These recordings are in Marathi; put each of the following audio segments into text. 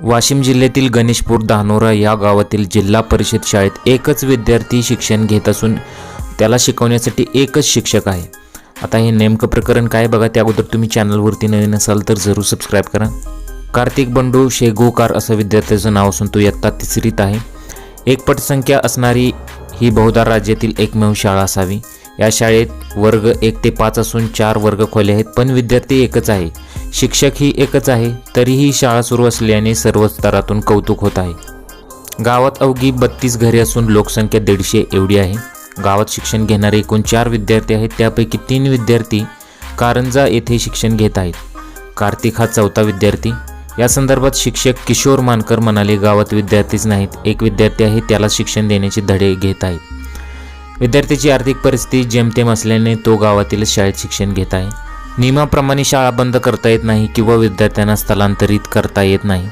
वाशिम जिल्ह्यातील गणेशपूर धानोरा या गावातील जिल्हा परिषद शाळेत एकच विद्यार्थी शिक्षण घेत असून त्याला शिकवण्यासाठी एकच शिक्षक आहे. आता हे नेमकं प्रकरण काय बघा त्या अगोदर तुम्ही चॅनलवरती नवीन असाल तर जरूर सबस्क्राईब करा. कार्तिक बंडू शेगोकार असं विद्यार्थ्याचं नाव असून तो इयत्ता तिसरीत आहे. एक पटसंख्या असणारी ही बहुधा राज्यातील एकमेव शाळा असावी. या शाळेत वर्ग एक ते पाच असून चार वर्ग खोले आहेत पण विद्यार्थी एकच आहे. शिक्षक ही एकच आहे तरीही शाळा सुरू असल्याने सर्व स्तरातून कौतुक होत आहे. गावात अवघी बत्तीस घरे असून लोकसंख्या दीडशे एवढी आहे. गावात शिक्षण घेणारे एकूण चार विद्यार्थी आहेत त्यापैकी तीन विद्यार्थी कारंजा येथे शिक्षण घेत आहेत. कार्तिक हा चौथा विद्यार्थी. या संदर्भात शिक्षक किशोर मानकर म्हणाले गावात विद्यार्थीच नाहीत एक विद्यार्थी आहे त्याला शिक्षण देण्याचे धडे घेत आहेत. विद्यार्थ्याची आर्थिक परिस्थिती जेमतेम असल्याने तो गावातील शाळेत शिक्षण घेत आहे. नियमाप्रमाणे शाळा बंद करता येत नाही किंवा विद्यार्थ्यांना स्थलांतरित करता येत नाही.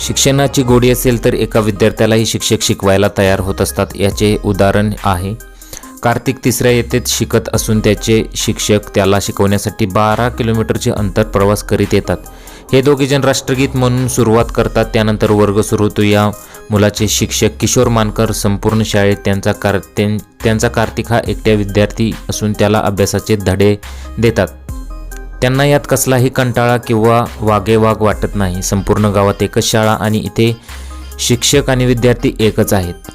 शिक्षणाची गोडी असेल तर एका विद्यार्थ्यालाही शिक्षक शिकवायला तयार होत असतात याचे उदाहरण आहे. कार्तिक तिसऱ्या येथेच शिकत असून त्याचे शिक्षक त्याला शिकवण्यासाठी बारा किलोमीटरचे अंतर प्रवास करीत येतात. हे दोघेजण राष्ट्रगीत म्हणून सुरुवात करतात. त्यानंतर वर्ग सुरू होतो. या मुलाचे शिक्षक किशोर मानकर संपूर्ण शाळेत त्यांचा कार त्यां- त्यांचा कार्तिक हा एकट्या विद्यार्थी असून त्याला अभ्यासाचे धडे देतात. त्यांना यात कसलाही कंटाळा किंवा वागेवाग वाटत नाही. संपूर्ण गावात एकच शाळा आणि इथे शिक्षक आणि विद्यार्थी एकच आहेत.